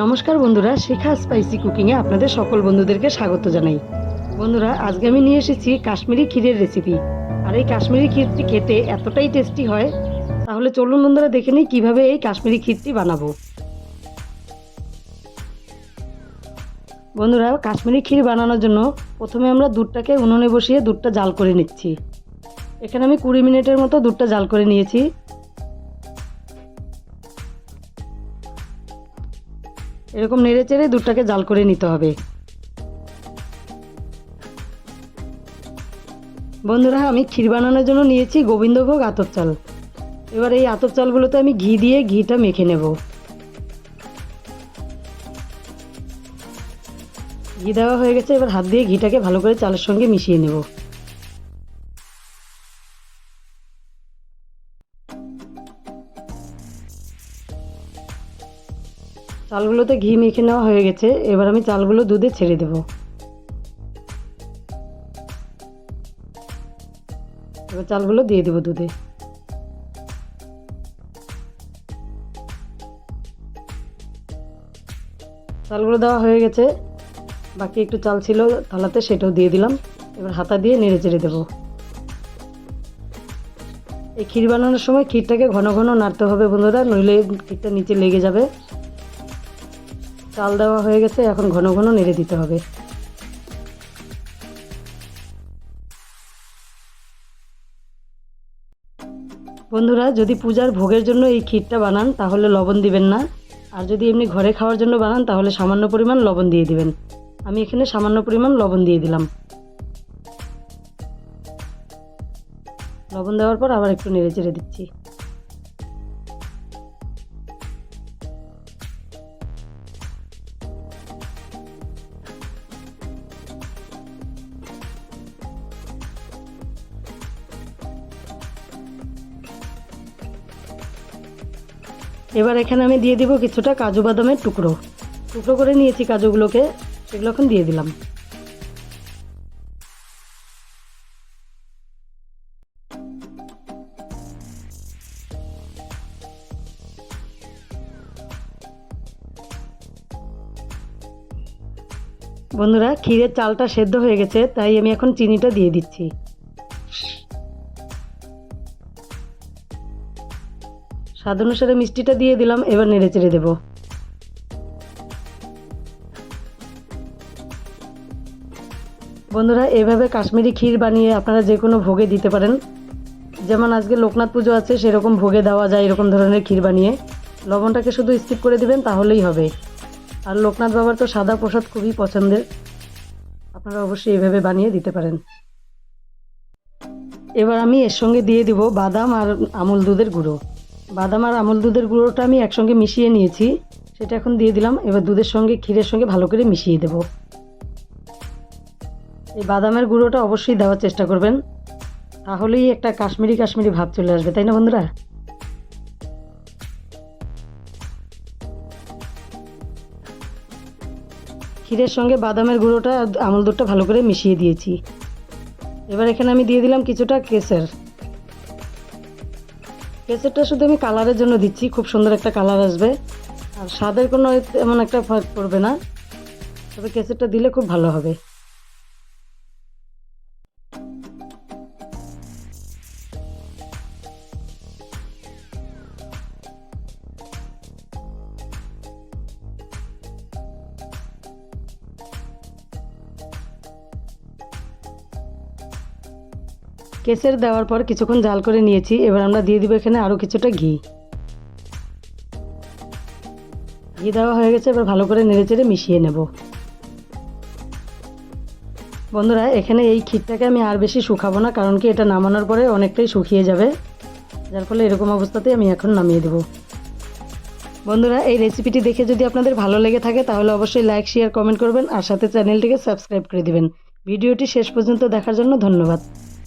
নমস্কার বন্ধুরা, শেখা স্পাইসি কুকিংয়ে আপনাদের সকল বন্ধুদেরকে স্বাগত জানাই। বন্ধুরা, আজকে আমি নিয়ে এসেছি কাশ্মীরি ক্ষীরের রেসিপি আর এই কাশ্মীরি ক্ষীরটি খেতে এতটাই টেস্টি হয়, তাহলে চলুন বন্ধুরা দেখে নিই কীভাবে এই কাশ্মীরি ক্ষীরটি বানাবো। বন্ধুরা, কাশ্মীরি ক্ষীর বানানোর জন্য প্রথমে আমরা দুধটাকে উনুনে বসিয়ে দুধটা জাল করে নিচ্ছি। এখানে আমি কুড়ি মিনিটের মতো দুধটা জাল করে নিয়েছি। এরকম নেড়ে চেড়ে দুধটাকে জাল করে নিতে হবে। বন্ধুরা, আমি ক্ষীর বানানোর জন্য নিয়েছি গোবিন্দভোগ আতপ চাল। এবার এই আতপ চালগুলোতে আমি ঘি দিয়ে ঘিটা মেখে নেব। ঘি দেওয়া হয়ে গেছে, এবার হাত দিয়ে ঘিটাকে ভালো করে চালের সঙ্গে মিশিয়ে নেব। চালগুলোতে ঘি মেখে নেওয়া হয়ে গেছে, এবার আমি চালগুলো দুধে ছেড়ে দেব। এবার চালগুলো দিয়ে দেবো দুধে। চালগুলো দেওয়া হয়ে গেছে, বাকি একটু চাল ছিল থালাতে সেটাও দিয়ে দিলাম, এবার হাতা দিয়ে নেড়ে চেড়ে দেবো। এই ক্ষীর বানানোর সময় ক্ষীরটাকে ঘন ঘন নাড়তে হবে বন্ধুরা, নইলে ক্ষীরটা নিচে লেগে যাবে। চাল দেওয়া হয়ে গেছে, এখন ঘন ঘন নেড়ে দিতে হবে। বন্ধুরা, যদি পূজার ভোগের জন্য এই ক্ষীরটা বানান, তাহলে লবণ দিবেন না। আর যদি এমনি ঘরে খাওয়ার জন্য বানান, তাহলে সামান্য পরিমাণ লবণ দিয়ে দিবেন। আমি এখানে সামান্য পরিমাণ লবণ দিয়ে দিলাম। লবণ দেওয়ার পর আবার একটু নেড়ে চেড়ে দিচ্ছি। এবার এখানে আমি দিয়ে দিব কিছুটা কাজু বাদামের টুকরো। টুকরো করে নিয়েছি কাজুগুলোকে, সেগুলো এখন দিয়ে দিলাম। বন্ধুরা, ক্ষীরের চালটা সেদ্ধ হয়ে গেছে, তাই আমি এখন চিনিটা দিয়ে দিচ্ছি। স্বাদ অনুসারে মিষ্টিটা দিয়ে দিলাম, এবার নেড়ে চেড়ে দেবো। বন্ধুরা, এভাবে কাশ্মীরি ক্ষীর বানিয়ে আপনারা যে কোনো ভোগে দিতে পারেন। যেমন আজকে লোকনাথ পুজো আছে, সেরকম ভোগে দেওয়া যায় এরকম ধরনের ক্ষীর বানিয়ে। লবণটাকে শুধু স্কিপ করে দিবেন, তাহলেই হবে। আর লোকনাথ বাবার তো সাদা প্রসাদ খুবই পছন্দের। আপনারা অবশ্যই এভাবে বানিয়ে দিতে পারেন। এবার আমি এর সঙ্গে দিয়ে দিব বাদাম আর আমুল দুধের গুঁড়ো। বাদাম আর আমুল দুধের গুঁড়োটা আমি একসঙ্গে মিশিয়ে নিয়েছি। সেটা এখন দিয়ে দিলাম। এবার দুধের সঙ্গে, ক্ষীরের সঙ্গে ভালো করে মিশিয়ে দেব। এই বাদামের গুঁড়োটা অবশ্যই দেওয়ার চেষ্টা করবেন। তাহলেই একটা কাশ্মীরি কাশ্মীরি ভাব চলে আসবে, তাই না বন্ধুরা? ক্ষীরের সঙ্গে বাদামের গুঁড়োটা, আমুল দুধটা ভালো করে মিশিয়ে দিয়েছি। এবার এখানে আমি দিয়ে দিলাম কিছুটা কেসের কেসেরটা শুধু আমি কালারের জন্য দিচ্ছি, খুব সুন্দর একটা কালার আসবে। আর স্বাদের কোনো এমন একটা ফার্ক পড়বে না। তবে ক্যাসেটটা দিলে খুব ভালো হবে। কেসের দেওয়ার পর কিছুক্ষণ জাল করে নিয়েছি, এবার আমরা দিয়ে দিব এখানে আরও কিছুটা ঘি। ঘি দেওয়া হয়ে গেছে, এবার ভালো করে নেড়ে চেড়ে মিশিয়ে নেব। বন্ধুরা, এখানে এই ক্ষীরটাকে আমি আর বেশি শুকাবো না, কারণ কি এটা নামানোর পরে অনেকটাই শুকিয়ে যাবে। যার ফলে এরকম অবস্থাতে আমি এখন নামিয়ে দেবো। বন্ধুরা, এই রেসিপিটি দেখে যদি আপনাদের ভালো লেগে থাকে, তাহলে অবশ্যই লাইক, শেয়ার, কমেন্ট করবেন, আর সাথে চ্যানেলটিকে সাবস্ক্রাইব করে দিবেন। ভিডিওটি শেষ পর্যন্ত দেখার জন্য ধন্যবাদ।